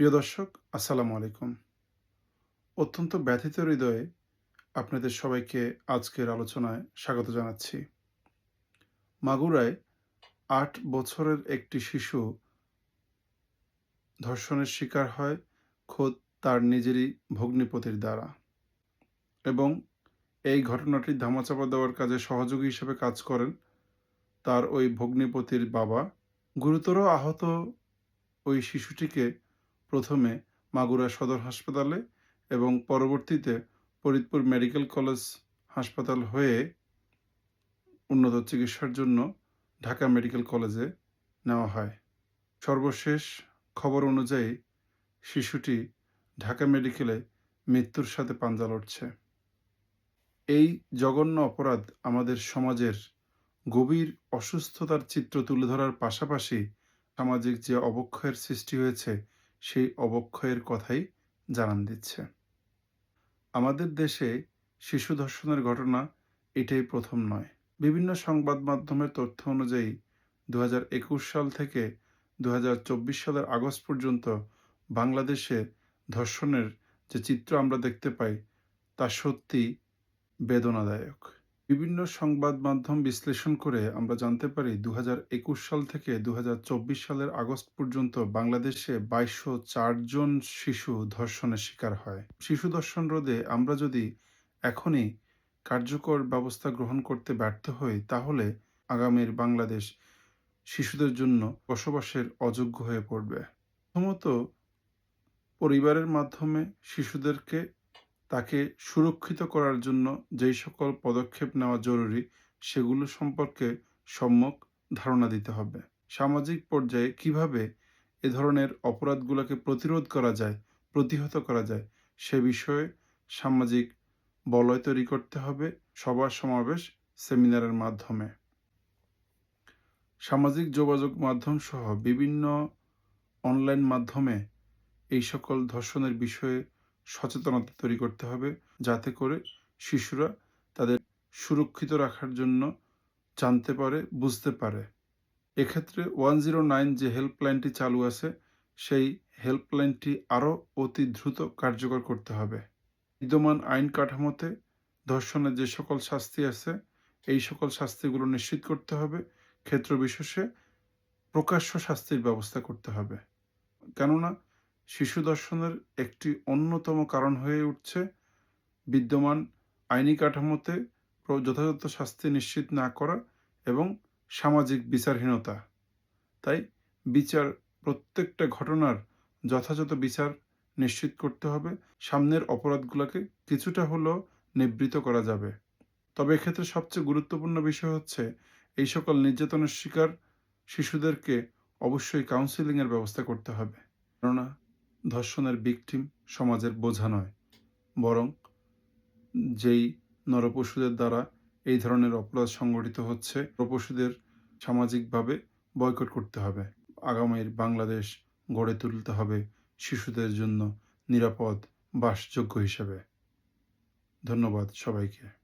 প্রিয় দর্শক, আসসালামু আলাইকুম। অত্যন্ত ব্যথিত হৃদয়ে আপনাদের সবাইকে আজকের আলোচনায় স্বাগত জানাচ্ছি। মাগুরায় আট বছরের একটি শিশু ধর্ষণের শিকার হয় খোদ তার নিজেরই ভগ্নিপতির দ্বারা এবং এই ঘটনাটি ধামাচাপা দেওয়ার কাজে সহযোগী হিসেবে কাজ করেন তার ওই ভগ্নিপতির বাবা। গুরুতর আহত ওই শিশুটিকে প্রথমে মাগুরা সদর হাসপাতালে এবং পরবর্তীতে ফরিদপুর মেডিকেল কলেজ হাসপাতাল হয়ে উন্নত চিকিৎসার জন্য ঢাকা মেডিকেল কলেজে নেওয়া হয়। সর্বশেষ খবর অনুযায়ী শিশুটি ঢাকা মেডিকেলে মৃত্যুর সাথে পাঞ্জা লড়ছে। এই জঘন্য অপরাধ আমাদের সমাজের গভীর অসুস্থতার চিত্র তুলে ধরার পাশাপাশি সামাজিক যে অবক্ষয়ের সৃষ্টি হয়েছে সেই অবক্ষয়ের কথাই জানান দিচ্ছে। আমাদের দেশে শিশু ধর্ষণের ঘটনা এটাই প্রথম নয়। বিভিন্ন সংবাদ মাধ্যমের তথ্য অনুযায়ী দু হাজার একুশ সাল থেকে দু হাজার চব্বিশ সালের আগস্ট পর্যন্ত বাংলাদেশে ধর্ষণের যে চিত্র আমরা দেখতে পাই, তা সত্যি বেদনাদায়ক। বিভিন্ন সংবাদ মাধ্যম বিশ্লেষণ করে আমরা জানতে পারি দু হাজার একুশ সাল থেকে দু হাজার চব্বিশ সালের আগস্ট পর্যন্ত বাংলাদেশে বাইশশো চারজন শিশু ধর্ষণের শিকার হয়। শিশু ধর্ষণ রোধে আমরা যদি এখনই কার্যকর ব্যবস্থা গ্রহণ করতে ব্যর্থ হই, তাহলে আগামীর বাংলাদেশ শিশুদের জন্য বসবাসের অযোগ্য হয়ে পড়বে। প্রথমত, পরিবারের মাধ্যমে শিশুদেরকে তাকে সুরক্ষিত করার জন্য যেই সকল পদক্ষেপ নেওয়া জরুরি, সেগুলো সম্পর্কে সম্যক ধারণা দিতে হবে। সামাজিক পর্যায়ে কীভাবে এ ধরনের অপরাধগুলোকে প্রতিরোধ করা যায়, প্রতিহত করা যায়, সে বিষয়ে সামাজিক বলয় তৈরি করতে হবে সবার সমাবেশ সেমিনারের মাধ্যমে। সামাজিক যোগাযোগ মাধ্যম সহ বিভিন্ন অনলাইন মাধ্যমে এই সকল ধর্ষণের বিষয়ে সচেতনতা তৈরি করতে হবে যাতে করে শিশুরা তাদের সুরক্ষিত রাখার জন্য জানতে পারে, বুঝতে পারে। এক্ষেত্রে ওয়ান জিরো নাইন যে হেল্পলাইনটি চালু আছে, সেই হেল্পলাইনটি আরও অতি দ্রুত কার্যকর করতে হবে। বিদ্যমান আইন কাঠামোতে ধর্ষণের যে সকল শাস্তি আছে, এই সকল শাস্তিগুলো নিশ্চিত করতে হবে। ক্ষেত্র বিশেষে প্রকাশ্য শাস্তির ব্যবস্থা করতে হবে। কেননা শিশু দর্শনের একটি অন্যতম কারণ হয়ে উঠছে বিদ্যমান আইনি কাঠামোতে যথাযথ শাস্তি নিশ্চিত না করা এবং সামাজিক বিচারহীনতা। তাই বিচার প্রত্যেকটা ঘটনার যথাযথ বিচার নিশ্চিত করতে হবে। সামনের অপরাধগুলোকে কিছুটা হলেও নিবৃত করা যাবে। তবে এক্ষেত্রে সবচেয়ে গুরুত্বপূর্ণ বিষয় হচ্ছে এই সকল নির্যাতনের শিকার শিশুদেরকে অবশ্যই কাউন্সিলিংয়ের ব্যবস্থা করতে হবে। কেননা ধর্ষণের বিকটিম সমাজের বোঝা নয়, বরং যেই নরপশুদের দ্বারা এই ধরনের অপরাধ সংগঠিত হচ্ছে, নরপশুদের সামাজিকভাবে বয়কট করতে হবে। আগামীর বাংলাদেশ গড়ে তুলতে হবে শিশুদের জন্য নিরাপদ, বাসযোগ্য হিসেবে। ধন্যবাদ সবাইকে।